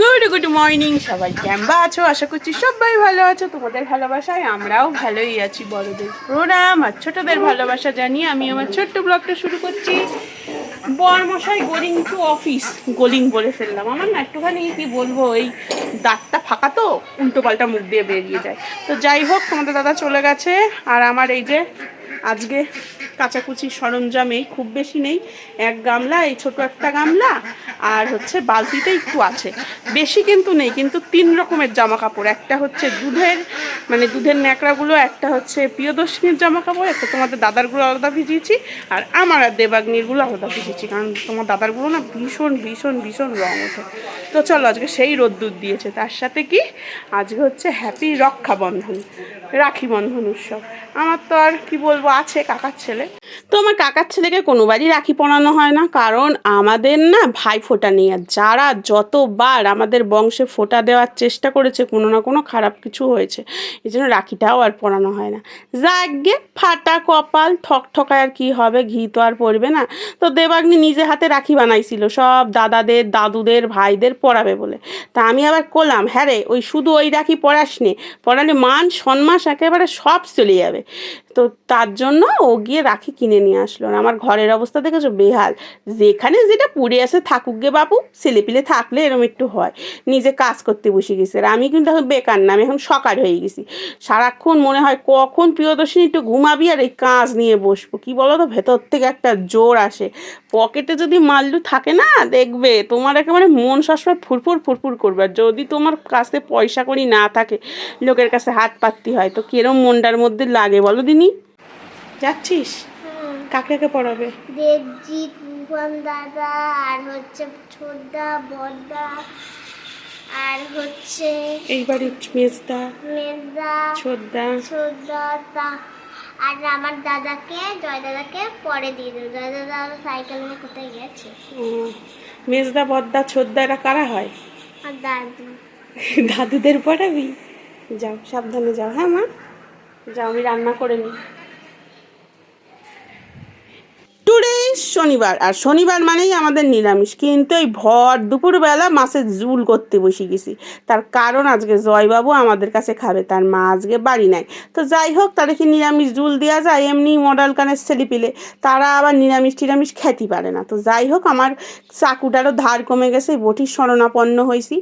Good good morning সবাই। কেমন আছো? আশা করছি সবাই ভালো আছো। তোমাদের ভালোবাসায় আমরাও ভালোই আছি। বড়দের প্রণাম আর ছোটদের ভালোবাসা জানিয়ে আমি আমার ছোট্ট ব্লগটা শুরু করছি। বরমশাই গোলিং টু অফিস গোলিং বলে ফেললাম। আমার না একটুখানি কি বলব, এই দাঁতটা ফাঁকা তো, উল্টো পাল্টা মুখ দিয়ে বেরিয়ে যায়। তো যাই হোক, তোমাদের দাদা চলে গেছে। আর আমার এই যে, আজকে কাচাকুচি সরঞ্জাম এই খুব বেশি নেই। এক গামলা, এই ছোট একটা গামলা আর হচ্ছে বালতিটা একটু আছে। বেশি কিন্তু নেই, কিন্তু তিন রকমের জামা কাপড় একটা হচ্ছে দুধের মানে দুধের ন্যাকড়াগুলো, একটা হচ্ছে প্রিয়দর্শিনীর জামা কাপড় একটা তোমাদের দাদারগুলো আলাদা ভিজিয়েছি, আর আমার আর দেবাগ্নিরগুলো আলাদা ভিজিয়েছি, কারণ তোমার দাদারগুলো না ভীষণ ভীষণ ভীষণ রং ওঠে। তো চলো আজকে সেই রোদ্দুর দিয়েছে। তার সাথে কি? আজকে হচ্ছে হ্যাপি রক্ষাবন্ধন, রাখি বন্ধন উৎসব। আমার তো আর কি বলব, আছে কাকার ছেলে। তো আমার কাকার ছেলেকে কোনোবারই রাখি পরানো হয় না। কারণ আমাদের না ভাই ফোটা আর যারা যতবার আমাদের বংশে ফোটা দেওয়ার চেষ্টা করেছে, কোনো না কোনো খারাপ কিছু হয়েছে এই জন্য রাখিটাও আর পরানো হয় না। যাগে ফাটা কপাল ঠক ঠকায় আর কী হবে, ঘি তো আর পড়বে না। তো দেবাগ্নি নিজে হাতে রাখি বানাইছিল, সব দাদাদের, দাদুদের, ভাইদের পরাবে বলে। তা আমি আবার করলাম হ্যাঁ রে, ওই শুধু ওই রাখি পড়াস নে পড়ালে মান, সম্মান একেবারে সব চলে যাবে। তো তার জন্য ও গিয়ে রাখি কিনে নিয়ে আসলো। আর আমার ঘরের অবস্থা দেখেছ? বেহাল। যেখানে যেটা পুড়ে আসে থাকুক গে বাবু ছেলেপিলে থাকলে এরম একটু হয়। নিজে কাজ করতে বসে গেছে। আর আমি কিন্তু এখন বেকার না, আমি এখন সকাল হয়ে গেছি। সারাক্ষণ মনে হয় কখন প্রিয়দর্শিনী একটু ঘুমাবি আর এই কাজ নিয়ে বসবো? কি বলো তো ভেতর থেকে একটা জোর আসে। পকেটে যদি মাল্লু থাকে না, দেখবে তোমার একেবারে মন সবসময় ফুরফুর ফুরফুর করবে। যদি তোমার কাছে পয়সা করি না থাকে, লোকের কাছে হাত পাততে হয়, তো কিরম মনটার মধ্যে লাগে বলো দিনি? যাচ্ছিস? কাকে কাকে পড়াবে? দেবজিৎ দাদা আর হচ্ছে ছোটদা বড়দা আর হচ্ছে এইবারে মেজদা মেজদা ছোটদা। ছোটদা তা- আর আমার দাদাকে জয় দাদাকে পরে দিয়ে দেবো। জয় দাদা সাইকেল নিয়ে কোথায় গেছে? মেজদা বদ্দা ছোদ্দা এরা কারা হয়? আর দাদু। দাদুদের পড়াবি? যাও সাবধানে যাও। হ্যাঁ মা? যাও আমি রান্না করে নিই। শনিবার, আর শনিবার মানেই আমাদের নিরামিষ। কিন্তু এই ভর দুপুরবেলা মাছের জুল করতে বসে গেছি। তার কারণ আজকে জয়বাবু আমাদের কাছে খাবে, তার মা আজকে বাড়ি নাই। তো যাই হোক, তাদের কি নিরামিষ জুল দেওয়া যায়? এমনি মডেল কানের ছেলে পিলে তারা আবার নিরামিষ টিরামিষ খেতে পারে না। তো যাই হোক, আমার চাকুটারও ধার কমে গেছে বটির শরণাপন্ন হয়েছি।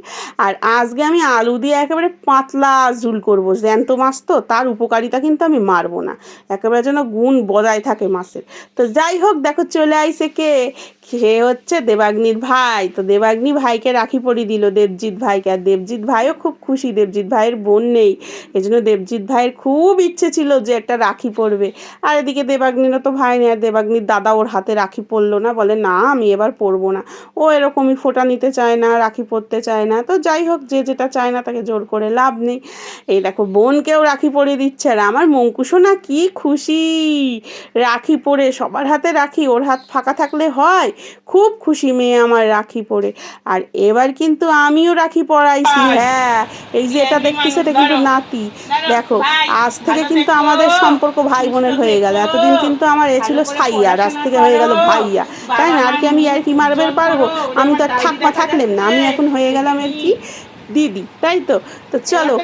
আর আজকে আমি আলু দিয়ে একেবারে পাতলা জুল করব, জ্যান্ত মাছ তো, তার উপকারিতা কিন্তু আমি মারবো না। একেবারে যেন গুণ বজায় থাকে মাছের। তো যাই হোক, দেখো চলে আইসে কে? সে হচ্ছে দেবাগ্নির ভাই। তো দেবাগ্নি ভাইকে রাখি পরিয়ে দিল দেবজিৎ ভাইকে। আর দেবজিৎ ভাইও খুব খুশি। দেবজিৎ ভাইয়ের বোন নেই। এই জন্য দেবজিৎ ভাইয়ের খুব ইচ্ছে ছিল যে একটা রাখি পরবে। আর এদিকে দেবাগ্নিরও তো ভাই নেই। আর দেবাগ্নির দাদা ওর হাতে রাখি পরলো না। বলে, না, আমি এবার পরবো না। ও এরকমই ফোটা নিতে চায় না, রাখি পরতে চায় না। তো যাই হোক, যে যেটা চায় না তাকে জোর করে লাভ নেই। এই দেখো, বোনকেও রাখি পরিয়ে দিচ্ছে। আর আমার মঙ্কুশও না কি খুশি। রাখি পরে সবার হাতে রাখি, ওর হাত ফাঁকা থাকলে হয়। খুব খুশি মেয়ে আমার রাখি পরে। আর এবার কিন্তু আমিও রাখি পরাইছি। হ্যাঁ এই যে এটা দেখতেছো এটা কিন্তু নাতি। দেখো আজ থেকে কিন্তু আমাদের সম্পর্ক ভাই বোনের হয়ে গেল। এতদিন কিন্তু আমার এ ছিল সাইয়া আজ থেকে হয়ে গেল ভাইয়া। তাই না? আর কি আমি আর কি মারবের পারব? আমি তো আর থাকবা থাকলেন না। আমি এখন হয়ে গেলাম এর কি। দিদি তাই তো? তো চলো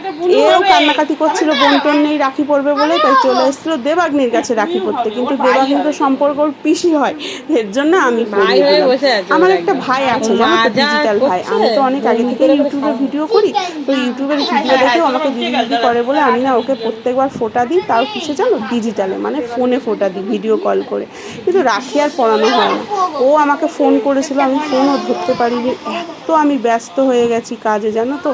এও কান্নাকাটি করছিল বোন টোন নেই রাখি পড়বে বলে তাই চলে এসেছিল দেবাগ্নির কাছে রাখি পড়তে। কিন্তু দেবাগ্নি তো সম্পর্ক পিসি হয় এর জন্য আমি আমার একটা ভাই আছে ডিজিটাল ভাই। আমি তো অনেক আগে থেকে ইউটিউবে ভিডিও করি তো ইউটিউবের ভিডিও দেখে আমাকে দিদি দিদি করে বলে আমি না ওকে প্রত্যেকবার ফোটা দিই তাও কিসে জানো ডিজিটালে মানে ফোনে ফোটা দিই ভিডিও কল করে। কিন্তু রাখি আর পড়ানো হয় না। ও আমাকে ফোন করেছিল আমি ফোনও ধরতে পারিনি। এত আমি ব্যস্ত হয়ে গেছি কাজে জানো তো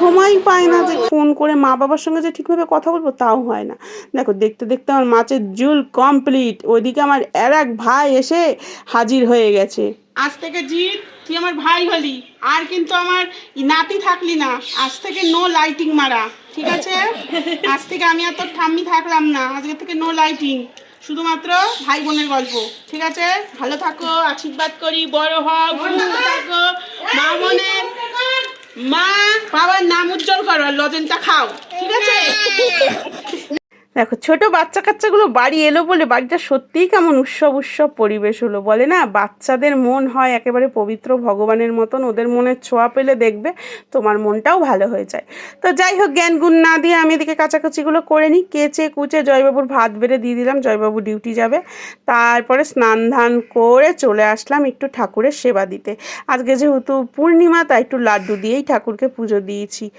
সময় পায় না যে ফোন করে মা বাবার সঙ্গে যে ঠিকভাবে কথা বলব তাও হয় না। দেখো, দেখতে দেখতে আমার মাছের জুল কমপ্লিট ওইদিকে আমার আর এক ভাই এসে হাজির হয়ে গেছে। আজ থেকে জিৎ, তুই আমার ভাই হলি। আর কিন্তু আমার নাতি থাকলি না। আজ থেকে নো লাইটিং মারা, ঠিক আছে? আজ থেকে আমি আর তোর ঠাম্মি থাকলাম না। আজকে থেকে নো লাইটিং শুধুমাত্র ভাই বোনের গল্প, ঠিক আছে? ভালো থাকো, আশীর্বাদ করি, বড় সুস্থ থাকো। মা বোনের মা বাবার নাম উজ্জ্বল করো আর লজেনটা খাও। ঠিক আছে? দেখো, ছোট বাচ্চা কাচ্চাগুলো বাড়ি এলো বলে বাড়িটা সত্যিই কেমন উৎসব উৎসব পরিবেশ হলো। বলে না, বাচ্চাদের মন হয় একেবারে পবিত্র ভগবানের মতন, ওদের মনের ছোঁয়া পেলে দেখবে তোমার মনটাও ভালো হয়ে যায়। তো যাই হোক, জ্ঞান গুণ না দিয়ে আমি এদিকে কাচাকুচিগুলো করে নিই। কেচে কুচে জয়বাবুর ভাত বেড়ে দিয়ে দিলাম, জয়বাবু ডিউটি যাবে। তারপরে স্নান ধান করে চলে আসলাম একটু ঠাকুরের সেবা দিতে। আজকে যেহেতু পূর্ণিমা, তাই একটু লাড্ডু দিয়েই ঠাকুরকে পুজো দিয়েছি।